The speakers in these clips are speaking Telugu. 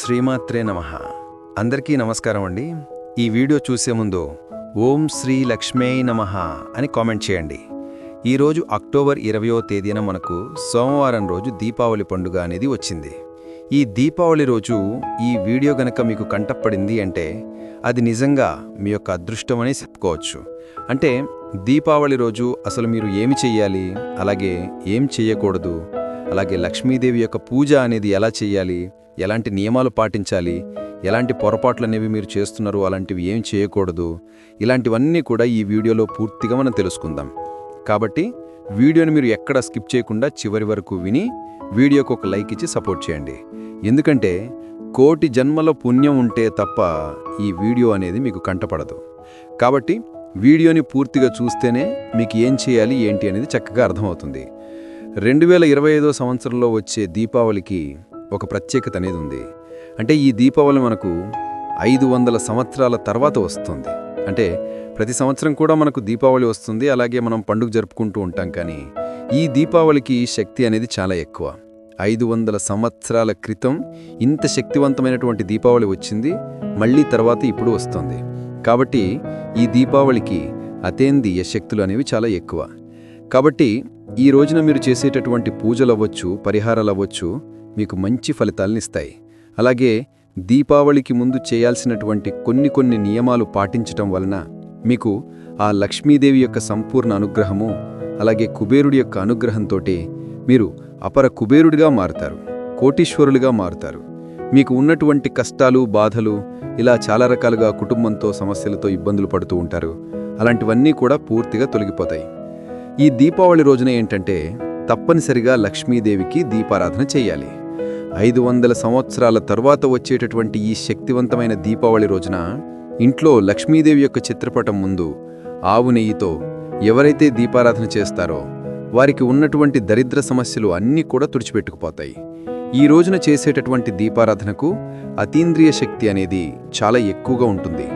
శ్రీమాత్రే నమ. అందరికీ నమస్కారం అండి. ఈ వీడియో చూసే ముందు ఓం శ్రీ లక్ష్మీ నమ అని కామెంట్ చేయండి. ఈరోజు అక్టోబర్ ఇరవయో తేదీన మనకు సోమవారం రోజు దీపావళి పండుగ అనేది వచ్చింది. ఈ దీపావళి రోజు ఈ వీడియో గనక మీకు కంటపడింది అంటే అది నిజంగా మీ యొక్క అదృష్టం అని చెప్పుకోవచ్చు. అంటే దీపావళి రోజు అసలు మీరు ఏమి చెయ్యాలి? అలాగే ఏం చెయ్యకూడదు? అలాగే లక్ష్మీదేవి యొక్క పూజ అనేది ఎలా చేయాలి? ఎలాంటి నియమాలు పాటించాలి? ఎలాంటి పొరపాట్లు అనేవి మీరు చేస్తున్నారు? అలాంటివి ఏం చేయకూడదు? ఇలాంటివన్నీ కూడా ఈ వీడియోలో పూర్తిగా మనం తెలుసుకుందాం. కాబట్టి వీడియోని మీరు ఎక్కడ స్కిప్ చేయకుండా చివరి వరకు విని వీడియోకు ఒక లైక్ ఇచ్చి సపోర్ట్ చేయండి. ఎందుకంటే కోటి జన్మల పుణ్యం ఉంటే తప్ప ఈ వీడియో అనేది మీకు కంటపడదు. కాబట్టి వీడియోని పూర్తిగా చూస్తేనే మీకు ఏం చేయాలి ఏంటి అనేది చక్కగా అర్థమవుతుంది. రెండు వేల ఇరవై ఐదో సంవత్సరంలో వచ్చే దీపావళికి ఒక ప్రత్యేకత అనేది ఉంది. అంటే ఈ దీపావళి మనకు ఐదు వందల సంవత్సరాల తర్వాత వస్తుంది. అంటే ప్రతి సంవత్సరం కూడా మనకు దీపావళి వస్తుంది. అలాగే మనం పండుగ జరుపుకుంటూ ఉంటాం కానీ ఈ దీపావళికి శక్తి అనేది చాలా ఎక్కువ. ఐదు వందల సంవత్సరాల క్రితం ఇంత శక్తివంతమైనటువంటి దీపావళి వచ్చింది. మళ్ళీ తర్వాత ఇప్పుడు వస్తుంది. కాబట్టి ఈ దీపావళికి అతేంద్రియ శక్తులు అనేవి చాలా ఎక్కువ. కాబట్టి ఈ రోజున మీరు చేసేటటువంటి పూజలు అవ్వచ్చు పరిహారాలు అవ్వచ్చు మీకు మంచి ఫలితాలనిస్తాయి. అలాగే దీపావళికి ముందు చేయాల్సినటువంటి కొన్ని కొన్ని నియమాలు పాటించటం వలన మీకు ఆ లక్ష్మీదేవి యొక్క సంపూర్ణ అనుగ్రహము అలాగే కుబేరుడి యొక్క అనుగ్రహంతోటి మీరు అపర కుబేరుడిగా మారుతారు కోటీశ్వరులుగా మారుతారు. మీకు ఉన్నటువంటి కష్టాలు బాధలు ఇలా చాలా రకాలుగా కుటుంబంతో సమస్యలతో ఇబ్బందులు పడుతూ ఉంటారు. అలాంటివన్నీ కూడా పూర్తిగా తొలగిపోతాయి. ఈ దీపావళి రోజున ఏంటంటే తప్పనిసరిగా లక్ష్మీదేవికి దీపారాధన చేయాలి. ఐదు వందల సంవత్సరాల తర్వాత వచ్చేటటువంటి ఈ శక్తివంతమైన దీపావళి రోజున ఇంట్లో లక్ష్మీదేవి యొక్క చిత్రపటం ముందు ఆవు నెయ్యితో ఎవరైతే దీపారాధన చేస్తారో వారికి ఉన్నటువంటి దరిద్ర సమస్యలు అన్నీ కూడా తుడిచిపెట్టుకుపోతాయి. ఈ రోజున చేసేటటువంటి దీపారాధనకు అతీంద్రియ శక్తి అనేది చాలా ఎక్కువగా ఉంటుంది.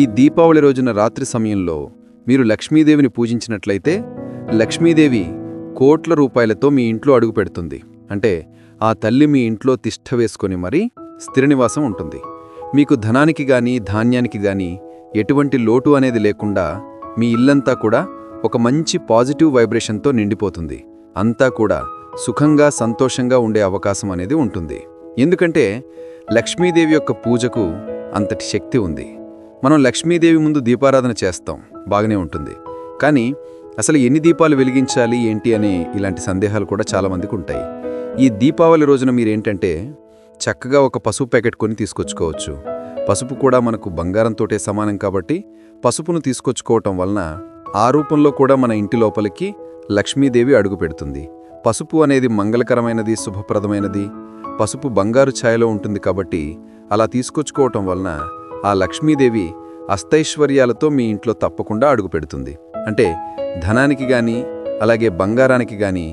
ఈ దీపావళి రోజున రాత్రి సమయంలో మీరు లక్ష్మీదేవిని పూజించినట్లయితే లక్ష్మీదేవి కోట్ల రూపాయలతో మీ ఇంట్లో అడుగు పెడుతుంది. అంటే ఆ తల్లి మీ ఇంట్లో తిష్ట వేసుకొని మరీ స్థిర నివాసం ఉంటుంది. మీకు ధనానికి గాని ధాన్యానికి గాని ఎటువంటి లోటు అనేది లేకుండా మీ ఇల్లంతా కూడా ఒక మంచి పాజిటివ్ వైబ్రేషన్తో నిండిపోతుంది. అంతా కూడా సుఖంగా సంతోషంగా ఉండే అవకాశం అనేది ఉంటుంది. ఎందుకంటే లక్ష్మీదేవి యొక్క పూజకు అంతటి శక్తి ఉంది. మనం లక్ష్మీదేవి ముందు దీపారాధన చేస్తాం. బాగానే ఉంటుంది. కానీ అసలు ఎన్ని దీపాలు వెలిగించాలి ఏంటి అని ఇలాంటి సందేహాలు కూడా చాలామందికి ఉంటాయి. ఈ దీపావళి రోజున మీరేంటంటే చక్కగా ఒక పసుపు ప్యాకెట్ కొని తీసుకొచ్చుకోవచ్చు. పసుపు కూడా మనకు బంగారంతోటే సమానం కాబట్టి పసుపును తీసుకొచ్చుకోవటం వలన ఆ రూపంలో కూడా మన ఇంటి లోపలికి లక్ష్మీదేవి అడుగు పెడుతుంది. పసుపు అనేది మంగళకరమైనది శుభప్రదమైనది. పసుపు బంగారు ఛాయలో ఉంటుంది కాబట్టి అలా తీసుకొచ్చుకోవటం వలన ఆ లక్ష్మీదేవి అస్తైశ్వర్యాలతో మీ ఇంట్లో తప్పకుండా అడుగు పెడుతుంది. అంటే ధనానికి గాని అలాగే బంగారానికి గాని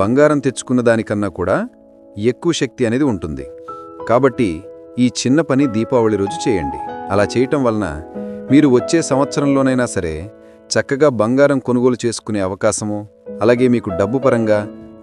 బంగారం తెచ్చుకున్న దానికన్నా కూడా ఎక్కువ శక్తి అనేది ఉంటుంది. కాబట్టి ఈ చిన్న పని దీపావళి రోజు చేయండి. అలా చేయటం వలన మీరు వచ్చే సంవత్సరంలోనైనా సరే చక్కగా బంగారం కొనుగోలు చేసుకునే అవకాశము అలాగే మీకు డబ్బు పరంగా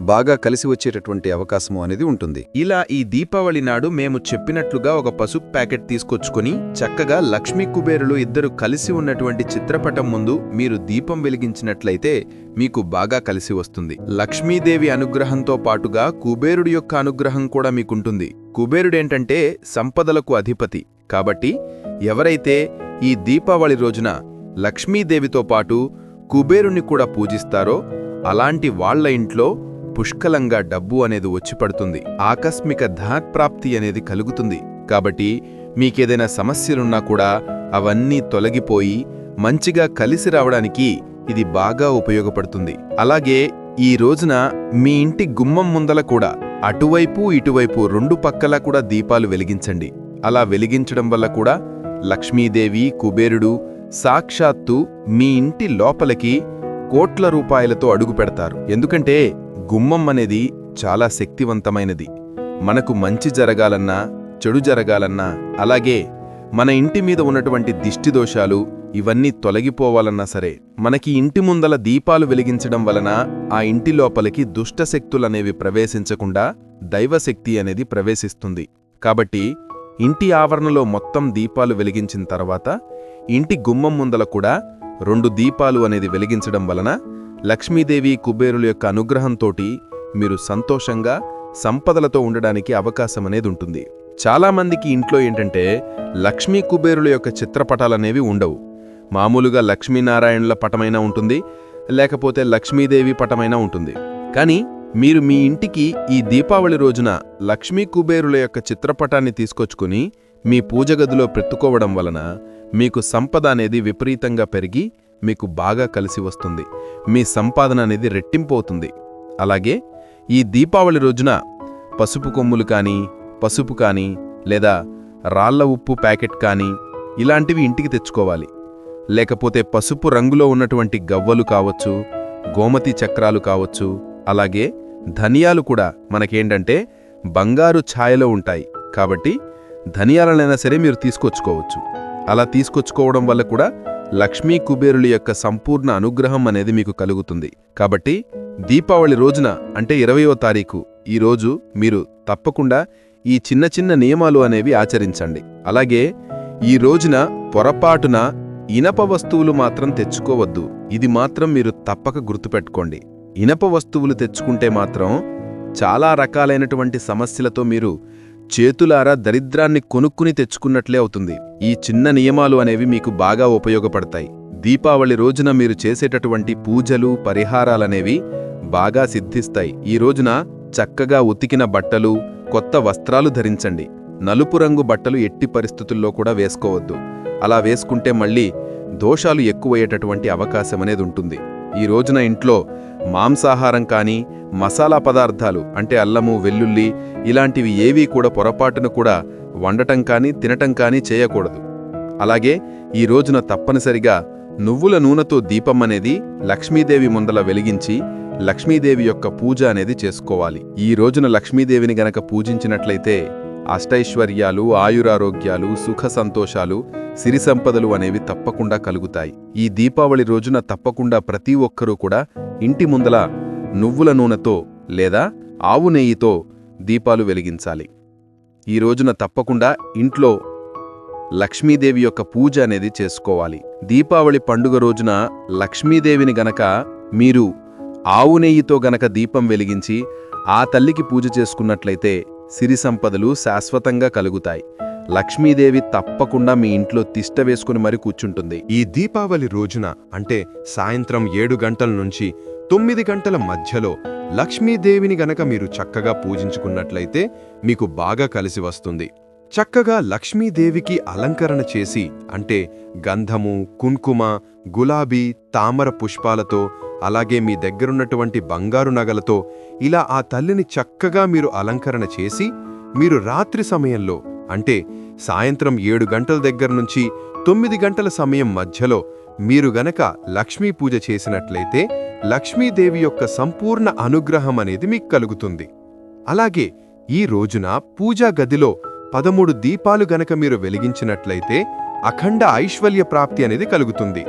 బాగా కలిసి వచ్చేటటువంటి అవకాశము అనేది ఉంటుంది. ఇలా ఈ దీపావళి నాడు మేము చెప్పినట్లుగా ఒక పసుపు ప్యాకెట్ తీసుకొచ్చుకుని చక్కగా లక్ష్మీ కుబేరులు ఇద్దరు కలిసి ఉన్నటువంటి చిత్రపటం ముందు మీరు దీపం వెలిగించినట్లయితే మీకు బాగా కలిసి వస్తుంది. లక్ష్మీదేవి అనుగ్రహంతో పాటుగా కుబేరుడి యొక్క అనుగ్రహం కూడా మీకుంటుంది. కుబేరుడేంటంటే సంపదలకు అధిపతి. కాబట్టి ఎవరైతే ఈ దీపావళి రోజున లక్ష్మీదేవితో పాటు కుబేరుని కూడా పూజిస్తారో అలాంటి వాళ్ళ ఇంట్లో పుష్కలంగా డబ్బు అనేది వచ్చిపడుతుంది ఆకస్మిక ధనప్రాప్తి అనేది కలుగుతుంది. కాబట్టి మీకేదైనా సమస్యలున్నా కూడా అవన్నీ తొలగిపోయి మంచిగా కలిసి రావడానికి ఇది బాగా ఉపయోగపడుతుంది. అలాగే ఈ రోజున మీ ఇంటి గుమ్మం ముందల కూడా అటువైపు ఇటువైపు రెండు పక్కలా కూడా దీపాలు వెలిగించండి. అలా వెలిగించడం వల్ల కూడా లక్ష్మీదేవి కుబేరుడు సాక్షాత్తు మీ ఇంటి లోపలికి కోట్ల రూపాయలతో అడుగు పెడతారు. ఎందుకంటే గుమ్మం అనేది చాలా శక్తివంతమైనది. మనకు మంచి జరగాలన్నా చెడు జరగాలన్నా అలాగే మన ఇంటి మీద ఉన్నటువంటి దిష్టి దోషాలు ఇవన్నీ తొలగిపోవాలన్నా సరే మనకి ఇంటి ముందల దీపాలు వెలిగించడం వలన ఆ ఇంటి లోపలికి దుష్టశక్తులనేవి ప్రవేశించకుండా దైవశక్తి అనేది ప్రవేశిస్తుంది. కాబట్టి ఇంటి ఆవరణలో మొత్తం దీపాలు వెలిగించిన తర్వాత ఇంటి గుమ్మం ముందల కూడా రెండు దీపాలు అనేది వెలిగించడం వలన లక్ష్మీదేవి కుబేరుల యొక్క అనుగ్రహంతోటి మీరు సంతోషంగా సంపదలతో ఉండడానికి అవకాశం అనేది ఉంటుంది. చాలామందికి ఇంట్లో ఏంటంటే లక్ష్మీ కుబేరుల యొక్క చిత్రపటాలనేవి ఉండవు. మామూలుగా లక్ష్మీనారాయణుల పటమైనా ఉంటుంది లేకపోతే లక్ష్మీదేవి పటమైనా ఉంటుంది. కానీ మీరు మీ ఇంటికి ఈ దీపావళి రోజున లక్ష్మీ కుబేరుల యొక్క చిత్రపటాన్ని తీసుకొచ్చుకుని మీ పూజ గదిలో పెట్టుకోవడం వలన మీకు సంపద అనేది విపరీతంగా పెరిగి మీకు బాగా కలిసి వస్తుంది. మీ సంపాదన అనేది రెట్టింపవుతుంది అలాగే ఈ దీపావళి రోజున పసుపు కొమ్ములు కానీ పసుపు కానీ లేదా రాళ్ళ ఉప్పు ప్యాకెట్ కానీ ఇలాంటివి ఇంటికి తెచ్చుకోవాలి. లేకపోతే పసుపు రంగులో ఉన్నటువంటి గవ్వలు కావచ్చు గోమతి చక్రాలు కావచ్చు అలాగే ధనియాలు కూడా మనకేంటంటే బంగారు ఛాయలో ఉంటాయి. కాబట్టి ధనియాలనైనా సరే మీరు తీసుకొచ్చుకోవచ్చు. అలా తీసుకొచ్చుకోవడం వల్ల కూడా లక్ష్మీ కుబేరుల యొక్క సంపూర్ణ అనుగ్రహం అనేది మీకు కలుగుతుంది. కాబట్టి దీపావళి రోజున అంటే ఇరవయో తారీఖు ఈ రోజు మీరు తప్పకుండా ఈ చిన్న చిన్న నియమాలు అనేవి ఆచరించండి. అలాగే ఈ రోజున పొరపాటున ఇనప వస్తువులు మాత్రం తెచ్చుకోవద్దు. ఇది మాత్రం మీరు తప్పక గుర్తుపెట్టుకోండి. ఇనప వస్తువులు తెచ్చుకుంటే మాత్రం చాలా రకాలైనటువంటి సమస్యలతో మీరు చేతులారా దరిద్రాన్ని కొనుక్కుని తెచ్చుకున్నట్లే అవుతుంది. ఈ చిన్న నియమాలు అనేవి మీకు బాగా ఉపయోగపడతాయి. దీపావళి రోజున మీరు చేసేటటువంటి పూజలు పరిహారాలనేవి బాగా సిద్ధిస్తాయి. ఈ రోజున చక్కగా ఉతికిన బట్టలు కొత్త వస్త్రాలు ధరించండి. నలుపు రంగు బట్టలు ఎట్టి పరిస్థితుల్లో కూడా వేసుకోవద్దు. అలా వేసుకుంటే మళ్ళీ దోషాలు ఎక్కువయ్యేటటువంటి అవకాశం అనేది ఉంటుంది. ఈ రోజున ఇంట్లో మాంసాహారం కానీ మసాలా పదార్థాలు అంటే అల్లము వెల్లుల్లి ఇలాంటివి ఏవీ కూడా పొరపాటున కూడా వండటం కానీ తినటం కానీ చేయకూడదు. అలాగే ఈ రోజున తప్పనిసరిగా నువ్వుల నూనెతో దీపం అనేది లక్ష్మీదేవి ముందల వెలిగించి లక్ష్మీదేవి యొక్క పూజ అనేది చేసుకోవాలి. ఈ రోజున లక్ష్మీదేవిని గనక పూజించినట్లయితే అష్టైశ్వర్యాలు ఆయురారోగ్యాలు సుఖ సంతోషాలు సిరి సంపదలు అనేవి తప్పకుండా కలుగుతాయి. ఈ దీపావళి రోజున తప్పకుండా ప్రతి ఒక్కరూ కూడా ఇంటి ముందల నువ్వుల నూనెతో లేదా ఆవు నెయ్యితో దీపాలు వెలిగించాలి. ఈ రోజున తప్పకుండా ఇంట్లో లక్ష్మీదేవి యొక్క పూజ అనేది చేసుకోవాలి. దీపావళి పండుగ రోజున లక్ష్మీదేవిని గనక మీరు ఆవు నెయ్యితో గనక దీపం వెలిగించి ఆ తల్లికి పూజ చేసుకున్నట్లయితే సిరి సంపదలు శాశ్వతంగా కలుగుతాయి. లక్ష్మీదేవి తప్పకుండా మీ ఇంట్లో తిష్ట వేసుకుని మరి కూర్చుంటుంది. ఈ దీపావళి రోజున అంటే సాయంత్రం ఏడు గంటల నుంచి తొమ్మిది గంటల మధ్యలో లక్ష్మీదేవిని గనక మీరు చక్కగా పూజించుకున్నట్లయితే మీకు బాగా కలిసి వస్తుంది. చక్కగా లక్ష్మీదేవికి అలంకరణ చేసి అంటే గంధము కుంకుమ గులాబీ తామర పుష్పాలతో అలాగే మీ దగ్గరున్నటువంటి బంగారు నగలతో ఇలా ఆ తల్లిని చక్కగా మీరు అలంకరణ చేసి మీరు రాత్రి సమయంలో అంటే సాయంత్రం ఏడు గంటల దగ్గర నుంచి తొమ్మిది గంటల సమయం మధ్యలో మీరు గనక లక్ష్మీ పూజ చేసినట్లయితే లక్ష్మీదేవి యొక్క సంపూర్ణ అనుగ్రహం అనేది మీకు కలుగుతుంది. అలాగే ఈ రోజున పూజా గదిలో పదమూడు దీపాలు గనక మీరు వెలిగించినట్లయితే అఖండ ఐశ్వర్య ప్రాప్తి అనేది కలుగుతుంది.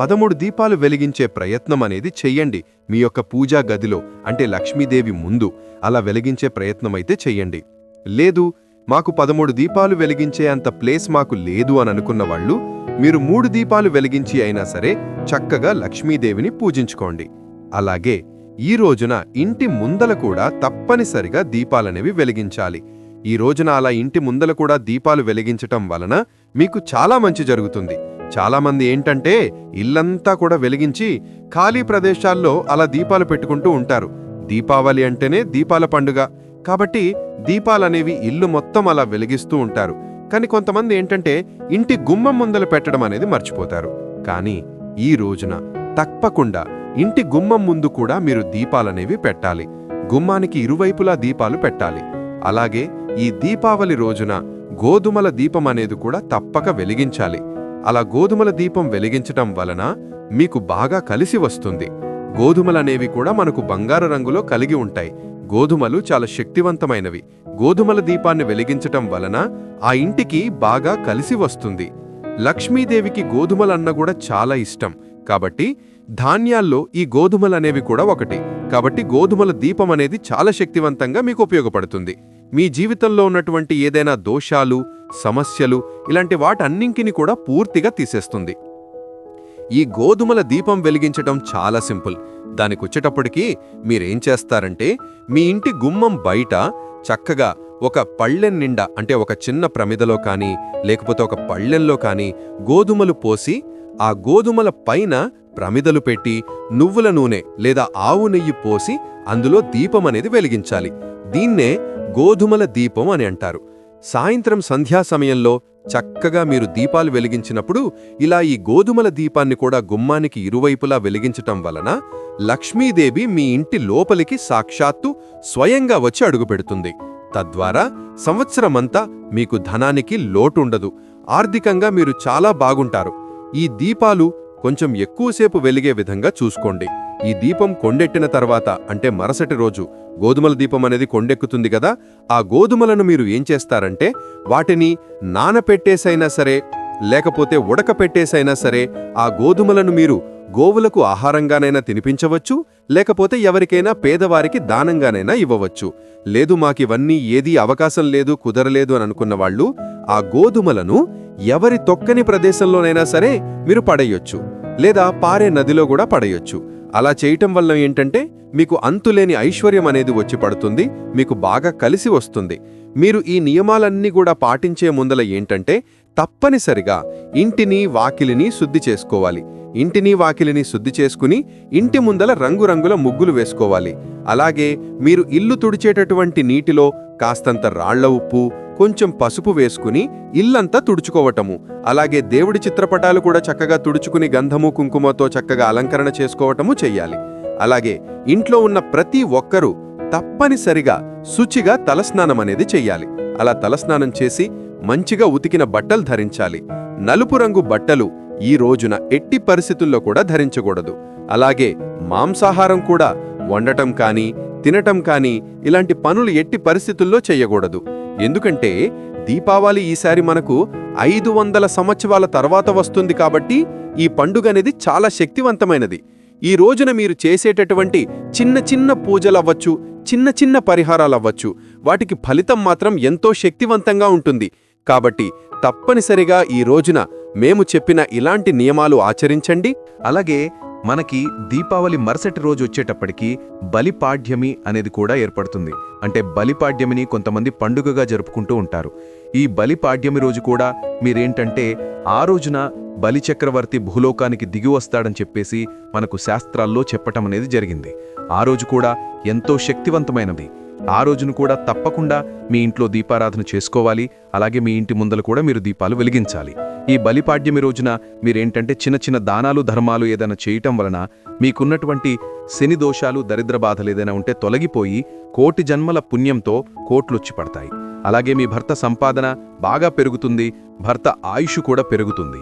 పదమూడు దీపాలు వెలిగించే ప్రయత్నం అనేది చెయ్యండి మీ యొక్క పూజా గదిలో అంటే లక్ష్మీదేవి ముందు అలా వెలిగించే ప్రయత్నమైతే చెయ్యండి లేదు మాకు పదమూడు దీపాలు వెలిగించే అంత ప్లేస్ మాకు లేదు అని అనుకున్న వాళ్ళు మీరు మూడు దీపాలు వెలిగించి అయినా సరే చక్కగా లక్ష్మీదేవిని పూజించుకోండి. అలాగే ఈ రోజున ఇంటి ముందల కూడా తప్పనిసరిగా దీపాలనేవి వెలిగించాలి. ఈ రోజున అలా ఇంటి ముందల కూడా దీపాలు వెలిగించటం వలన మీకు చాలా మంచి జరుగుతుంది. చాలామంది ఏంటంటే ఇల్లంతా కూడా వెలిగించి ఖాళీ ప్రదేశాల్లో అలా దీపాలు పెట్టుకుంటూ ఉంటారు. దీపావళి అంటేనే దీపాల పండుగ. కాబట్టి దీపాలనేవి ఇల్లు మొత్తం అలా వెలిగిస్తూ ఉంటారు. కానీ కొంతమంది ఏంటంటే ఇంటి గుమ్మం ముందల పెట్టడం అనేది మర్చిపోతారు. కానీ ఈ రోజున తప్పకుండా ఇంటి గుమ్మం ముందు కూడా మీరు దీపాలనేవి పెట్టాలి. గుమ్మానికి ఇరువైపులా దీపాలు పెట్టాలి. అలాగే ఈ దీపావళి రోజున గోధుమల దీపం అనేది కూడా తప్పక వెలిగించాలి. అలా గోధుమల దీపం వెలిగించటం వలన మీకు బాగా కలిసి వస్తుంది. గోధుమలనేవి కూడా మనకు బంగారు రంగులో కలిగి ఉంటాయి. గోధుమలు చాలా శక్తివంతమైనవి. గోధుమల దీపాన్ని వెలిగించటం వలన ఆ ఇంటికి బాగా కలిసి వస్తుంది. లక్ష్మీదేవికి గోధుమలన్న కూడా చాలా ఇష్టం. కాబట్టి ధాన్యాల్లో ఈ గోధుమలనేవి కూడా ఒకటి. కాబట్టి గోధుమల దీపం అనేది చాలా శక్తివంతంగా మీకు ఉపయోగపడుతుంది. మీ జీవితంలో ఉన్నటువంటి ఏదైనా దోషాలు సమస్యలు ఇలాంటి వాటన్నింటిని కూడా పూర్తిగా తీసేస్తుంది. ఈ గోధుమల దీపం వెలిగించటం చాలా సింపుల్. దానికొచ్చేటప్పటికి మీరేం చేస్తారంటే మీ ఇంటి గుమ్మం బయట చక్కగా ఒక పళ్ళెం నిండా అంటే ఒక చిన్న ప్రమిదలో కానీ లేకపోతే ఒక పళ్ళెంలో కానీ గోధుమలు పోసి ఆ గోధుమల పైన ప్రమిదలు పెట్టి నువ్వుల నూనె లేదా ఆవు నెయ్యి పోసి అందులో దీపం అనేది వెలిగించాలి. దీన్నే గోధుమల దీపం అని అంటారు. సాయంత్రం సంధ్యా సమయంలో చక్కగా మీరు దీపాలు వెలిగించినప్పుడు ఇలా ఈ గోధుమల దీపాన్ని కూడా గుమ్మానికి ఇరువైపులా వెలిగించటం వలన లక్ష్మీదేవి మీ ఇంటి లోపలికి సాక్షాత్తు స్వయంగా వచ్చి అడుగుపెడుతుంది తద్వారా సంవత్సరమంతా మీకు ధనానికి లోటుండదు. ఆర్థికంగా మీరు చాలా బాగుంటారు. ఈ దీపాలు కొంచెం ఎక్కువసేపు వెలిగే విధంగా చూసుకోండి. ఈ దీపం కొండెట్టిన తర్వాత అంటే మరుసటి రోజు గోధుమల దీపం అనేది కొండెక్కుతుంది కదా ఆ గోధుమలను మీరు ఏం చేస్తారంటే వాటిని నానపెట్టేసైనా సరే లేకపోతే ఉడకపెట్టేసైనా సరే ఆ గోధుమలను మీరు గోవులకు ఆహారంగానైనా తినిపించవచ్చు లేకపోతే ఎవరికైనా పేదవారికి దానంగానైనా ఇవ్వవచ్చు. లేదు మాకివన్నీ ఏదీ అవకాశం లేదు కుదరలేదు అని అనుకున్న వాళ్ళు ఆ గోధుమలను ఎవరి తొక్కని ప్రదేశంలోనైనా సరే మీరు పడేయొచ్చు. లేదా పారే నదిలో కూడా పడేయొచ్చు. అలా చేయటం వల్ల ఏంటంటే మీకు అంతులేని ఐశ్వర్యం అనేది వచ్చి పడుతుంది మీకు బాగా కలిసి వస్తుంది. మీరు ఈ నియమాలన్నీ కూడా పాటించే ముందల ఏంటంటే తప్పనిసరిగా ఇంటిని వాకిలిని శుద్ధి చేసుకోవాలి. ఇంటిని వాకిలిని శుద్ధి చేసుకుని ఇంటి ముందల రంగురంగుల ముగ్గులు వేసుకోవాలి. అలాగే మీరు ఇల్లు తుడిచేటటువంటి నీటిలో కాస్తంత రాళ్ళ ఉప్పు కొంచెం పసుపు వేసుకుని ఇల్లంతా తుడుచుకోవటము. అలాగే దేవుడి చిత్రపటాలు కూడా చక్కగా తుడుచుకుని గంధము కుంకుమతో చక్కగా అలంకరణ చేసుకోవటము చెయ్యాలి. అలాగే ఇంట్లో ఉన్న ప్రతి ఒక్కరూ తప్పనిసరిగా శుచిగా తలస్నానం అనేది చెయ్యాలి. అలా తలస్నానం చేసి మంచిగా ఉతికిన బట్టలు ధరించాలి. నలుపు రంగు బట్టలు ఈ రోజున ఎట్టి పరిస్థితుల్లో కూడా ధరించకూడదు. అలాగే మాంసాహారం కూడా వండటం కానీ తినటం కానీ ఇలాంటి పనులు ఎట్టి పరిస్థితుల్లో చెయ్యకూడదు. ఎందుకంటే దీపావళి ఈసారి మనకు ఐదు వందల సంవత్సరాల తర్వాత వస్తుంది కాబట్టి ఈ పండుగ అనేది చాలా శక్తివంతమైనది. ఈ రోజున మీరు చేసేటటువంటి చిన్న చిన్న పూజలవ్వచ్చు చిన్న చిన్న పరిహారాలవ్వచ్చు వాటికి ఫలితం మాత్రం ఎంతో శక్తివంతంగా ఉంటుంది. కాబట్టి తప్పనిసరిగా ఈ రోజున మేము చెప్పిన ఇలాంటి నియమాలు ఆచరించండి. అలాగే మనకి దీపావళి మరుసటి రోజు వచ్చేటప్పటికి బలిపాడ్యమి అనేది కూడా ఏర్పడుతుంది. అంటే బలిపాడ్యమిని కొంతమంది పండుగగా జరుపుకుంటూ ఉంటారు. ఈ బలిపాడ్యమి రోజు కూడా మీరేంటంటే ఆ రోజున బలిచక్రవర్తి భూలోకానికి దిగి వస్తాడని చెప్పేసి మనకు శాస్త్రాల్లో చెప్పటం అనేది జరిగింది. ఆ రోజు కూడా ఎంతో శక్తివంతమైనది. ఆ రోజును కూడా తప్పకుండా మీ ఇంట్లో దీపారాధన చేసుకోవాలి. అలాగే మీ ఇంటి ముందల కూడా మీరు దీపాలు వెలిగించాలి. ఈ బలిపాడ్యమి రోజున మీరేంటంటే చిన్న చిన్న దానాలు ధర్మాలు ఏదైనా చేయటం వలన మీకున్నటువంటి శని దోషాలు దరిద్ర బాధలు ఏదైనా ఉంటే తొలగిపోయి కోటి జన్మల పుణ్యంతో కోట్లొచ్చి పడతాయి. అలాగే మీ భర్త సంపాదన బాగా పెరుగుతుంది భర్త ఆయుష్ కూడా పెరుగుతుంది.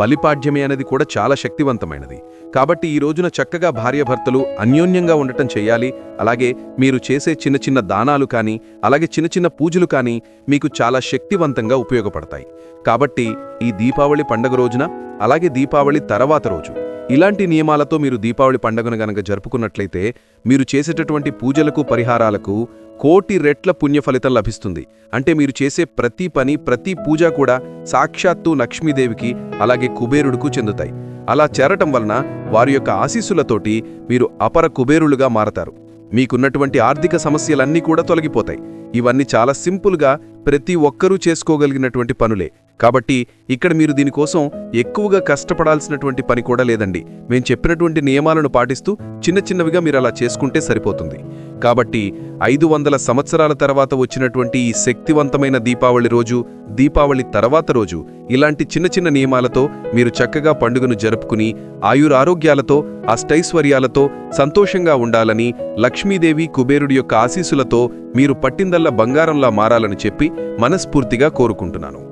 బలిపాడ్యమే అనేది కూడా చాలా శక్తివంతమైనది. కాబట్టి ఈ రోజున చక్కగా భార్యాభర్తలు అన్యోన్యంగా ఉండటం చేయాలి అలాగే మీరు చేసే చిన్న చిన్న దానాలు కానీ అలాగే చిన్న చిన్న పూజలు కానీ మీకు చాలా శక్తివంతంగా ఉపయోగపడతాయి. కాబట్టి ఈ దీపావళి పండగ రోజున అలాగే దీపావళి తర్వాత రోజు. ఇలాంటి నియమాలతో మీరు దీపావళి పండుగను గనక జరుపుకున్నట్లయితే మీరు చేసేటటువంటి పూజలకు పరిహారాలకు కోటి రెట్ల పుణ్య ఫలితం లభిస్తుంది. అంటే మీరు చేసే ప్రతి పని ప్రతి పూజ కూడా సాక్షాత్తు లక్ష్మీదేవికి అలాగే కుబేరుడుకు చెందుతాయి. అలా చేరటం వలన వారి యొక్క ఆశీస్సులతోటి మీరు అపర కుబేరులుగా మారతారు. మీకున్నటువంటి ఆర్థిక సమస్యలన్నీ కూడా తొలగిపోతాయి. ఇవన్నీ చాలా సింపుల్గా ప్రతి ఒక్కరూ చేసుకోగలిగినటువంటి పనులే. కాబట్టి ఇక్కడ మీరు దీనికోసం ఎక్కువగా కష్టపడాల్సినటువంటి పని కూడా లేదండి. మేము చెప్పినటువంటి నియమాలను పాటిస్తూ చిన్న చిన్నవిగా మీరు అలా చేసుకుంటే సరిపోతుంది. కాబట్టి ఐదు వందల సంవత్సరాల తర్వాత వచ్చినటువంటి ఈ శక్తివంతమైన దీపావళి రోజు దీపావళి తర్వాత రోజు ఇలాంటి చిన్న చిన్న నియమాలతో మీరు చక్కగా పండుగను జరుపుకుని ఆయురారోగ్యాలతో అష్టైశ్వర్యాలతో సంతోషంగా ఉండాలని లక్ష్మీదేవి కుబేరుడి యొక్క ఆశీసులతో మీరు పట్టిందల్లా బంగారంలా మారాలని చెప్పి మనస్ఫూర్తిగా కోరుకుంటున్నాను.